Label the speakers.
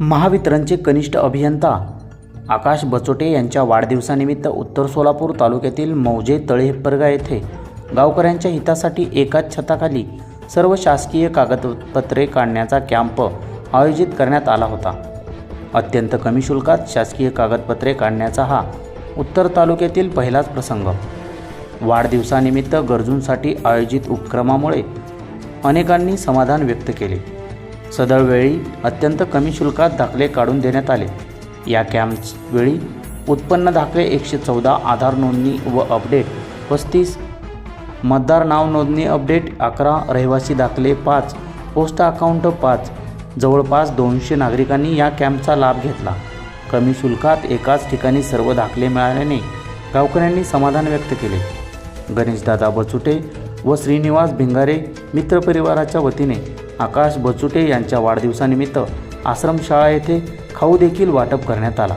Speaker 1: महावितरणचे कनिष्ठ अभियंता आकाश बचोटे यांच्या वाढदिवसानिमित्त उत्तर सोलापूर तालुक्यातील मौजे तळेपरगा येथे गावकऱ्यांच्या हितासाठी एकाच छताखाली सर्व शासकीय कागदपत्रे काढण्याचा कॅम्प आयोजित करण्यात आला होता. अत्यंत कमी शुल्कात शासकीय कागदपत्रे काढण्याचा हा उत्तर तालुक्यातील पहिलाच प्रसंग. वाढदिवसानिमित्त गरजूंसाठी आयोजित उपक्रमामुळे अनेकांनी समाधान व्यक्त केले. सदळवेळी अत्यंत कमी शुल्कात दाखले काढून देण्यात आले. या कॅम्पवेळी उत्पन्न दाखले एकशे चौदा आधार नोंदणी व अपडेट पस्तीस मतदार नाव नोंदणी अपडेट अकरा रहिवासी दाखले पाच पोस्ट अकाउंट पाच जवळपास दोनशे नागरिकांनी या कॅम्पचा लाभ घेतला. कमी शुल्कात एकाच ठिकाणी सर्व दाखले मिळाल्याने गावकऱ्यांनी समाधान व्यक्त केले. गणेशदादा बचुटे व श्रीनिवास भिंगारे मित्रपरिवाराच्या वतीने आकाश बचुटे यांच्या वाढदिवसानिमित्त आश्रमशाळा येथे खाऊ देखील वाटप करण्यात आला.